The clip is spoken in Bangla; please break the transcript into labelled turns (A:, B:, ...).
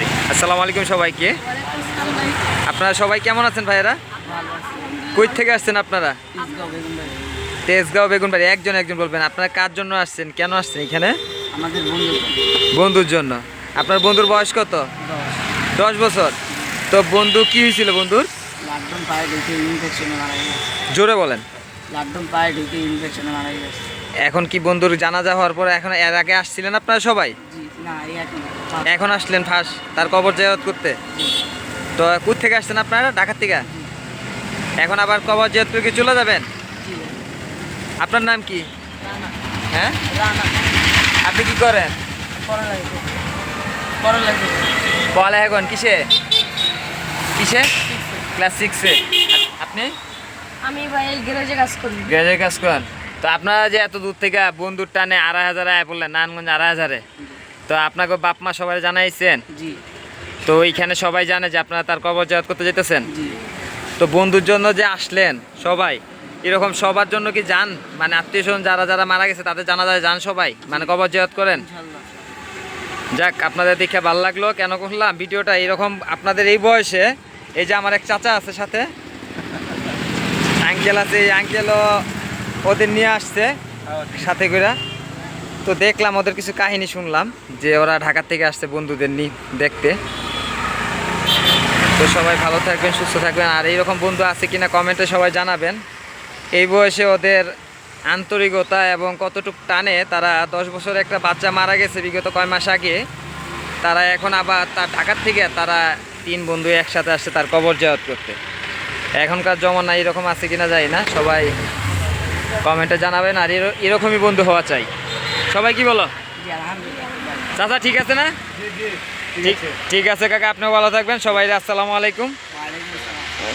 A: সরি আসসালামু আলাইকুম সবাইকে। আপনারা সবাই কেমন আছেন ভাইয়েরা? কই থেকে আসছেন আপনারা? তেজগাঁও বেগুনবাড়ি। একজন একজন বলবেন আপনারা কার জন্য আসছেন? কেন আসছেন এখানে?
B: আমাদের
A: বন্ধুর জন্য। আপনার বন্ধুর বয়স কত? দশ বছর। তো বন্ধু কি হয়েছিল বন্ধুর? জোরে বলেন। এখন কি বন্ধুর জানাজা হওয়ার পর এখন এর আগে আসছিলেন আপনারা সবাই?
B: এখন
A: আসলেন ফার্স্ট তার কবর জয়াত করতে? তো কোথ থেকে আসছেন আপনারা? ঢাকার থেকে? এখন আবার কবর জয়াত করে চলে যাবেন? আপনার নাম কি? হ্যাঁ? আপনি কি করেন?
B: পড়া লাগবে
A: বলে এখন কিসে? কিসে? ক্লাস সিক্সে। আপনি?
C: আমি ভাই গ্যারেজে কাজ করি।
A: কাজ করেন। তো আপনারা যে এত দূর থেকে বন্ধুর টানে আড়াই হাজারে আয় পড়লেন নারায়ণগঞ্জ আড়াই হাজারে। তো আপনাকে বাপ মা সবাই জানাইছেন?
B: জি।
A: তো ওইখানে সবাই জানে যে আপনারা তার কবর জয়াত করতে যেতেছেন তো বন্ধুর জন্য যে আসলেন সবাই এরকম সবার জন্য কি যান? মানে আত্মীয় স্বজন যারা যারা মারা গেছে তাদের জানা যায় যান সবাই? মানে কবর জয়াত করেন? যাক আপনাদের দেখে ভালো লাগল। কেন করলাম? ভিডিওটা এরকম আপনাদের এই বয়সে এই যে আমার এক চাচা আছে সাথে আঙ্কেল আছে এই আঙ্কেলও ওদের নিয়ে আসছে সাথে করে তো দেখলাম ওদের কিছু কাহিনী শুনলাম, যে ওরা ঢাকা থেকে আসছে বন্ধুদের নিয়ে দেখতে। তো সবাই ভালো থাকবেন, সুস্থ থাকবেন। আর এইরকম বন্ধু আছে কিনা কমেন্টে সবাই জানাবেন। এই বয়সে ওদের আন্তরিকতা এবং কতটুক টানে, তারা দশ বছর একটা বাচ্চা মারা গেছে বিগত কয় মাস আগে। তারা এখন আবার তার ঢাকার থেকে তারা তিন বন্ধু একসাথে আসছে তার কবর জয়াত করতে। এখনকার জমানা এরকম আছে কিনা যাই না, সবাই কমেন্টে জানাবেন। আর এর- এরকমই বন্ধু হওয়া চাই। সবাই কি বলো? চাচা ঠিক আছে না? ঠিক আছে কাকা আপনিও ভালো থাকবেন। সবাই আসসালামু আলাইকুম।